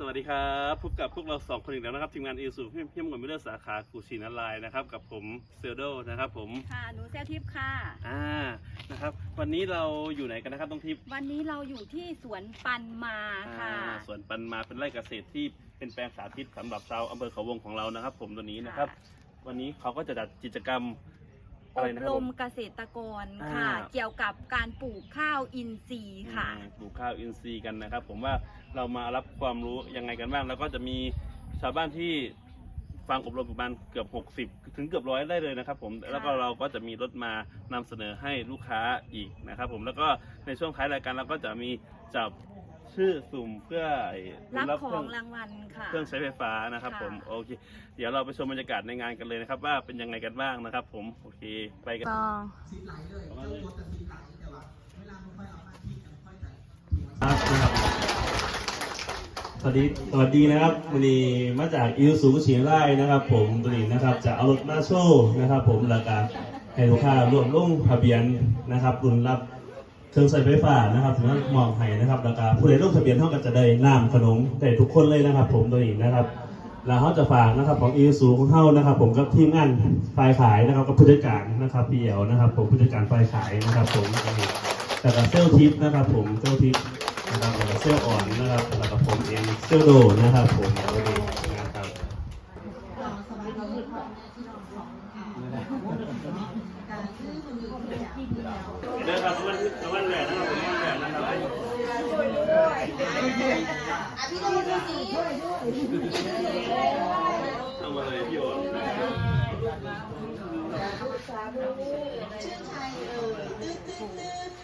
สวัสดีครับพบกับพวกเราสองคนอีกแล้วนะครับทีมงานอีสุพี่พี่มงคลมิเตอร์สาขากูชินออนไลน์นะครับกับผมเซลโดนะครับผมค่ะหนูเซลทิพย์ค่ะอ่านะครับ วันนี้เราอยู่ไหนกันนะครับต้องทิพย์วันนี้เราอยู่ที่สวนปันมาค่ะอ่าสวนปันมาเป็นไร่เกษตรที่เป็นแปลงสาธิตสำหรับชาวอำเภอเขาวงของเรานะครับ ผมตัวนี้นะครับ วันนี้เขาก็จะจัดกิจกรรม ออะไรบนะครัรบผมมเกษตรกรค่ะ อ่า เกี่ยวกับการปลูกข้าวอินทรีย์ค่ะ อืมปลูกข้าวอินทรีย์กันนะครับ ผมว่าเรามารับความรู้ยังไงกันบ้าง แล้วก็จะมีชาวบ้านที่ฟังอบรมประมาณเกือบ 60 ถึงเกือบร้อยได้เลยนะครับ ผมแล้วก็เราก็จะมีรถมานำเสนอให้ลูกค้าอีกนะครับ ผมแล้วก็ในช่วงท้ายรายการเราก็จะมีจับ ชื่อสุ่มเพื่อรับเคขรื่องรางวัลค่ะเครื่องใช้ไฟฟ้านะครับค่ะผมโอเค เดี๋ยวเราไปชมบรรยากาศในงานกันเลยนะครับ ว่าเป็นยังไงกันบ้างนะครับ ผมโอเคไปกันก็สวัสดีสวัสดีนะครับวันนี้มาจากอิวสูเฉียงไร่นะครับ ผมตัวนี้นะครับจะเอารถมาโชว์นะครับ ผมแล้วก็ให้ลูกค้าร่วมลงทะเบียนนะครับรุ่นรับ เครื่องใช้ไฟฟ้านะครับถึงนั้นมองให้นะครับแล้วก็ผู้ใดลงทะเบียนเท่ากันจะได้น้ำขนมได้ทุกคนเลยนะครับ ผมตัวนี้นะครับแล้วเขาจะฝากนะครับของอิวสูของเฮานะครับ ผมกับทีมงานฝ่ายขายนะครับกับผู้จัดการนะครับพี่เอ๋วนะครับ ผมผู้จัดการฝ่ายขายนะครับ ผมตัวนี้แต่กับเซลล์ทิปนะครับ ผมเซลทิปนะครับแล้วก็เซลล์อ่อนนะครับแล้วก็ผมเองเซลล์โดนะครับ ผมวันนี้นะครับเดิ นครับวันวันแหวนนะครับผมวันแหวนนะครับเอามาเลยพี่โอ๋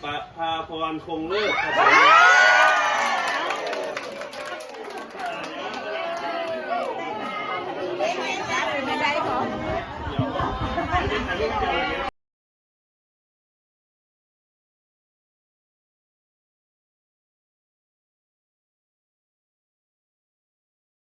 ปะพาพรคงเลิศครับผมเดี๋ยว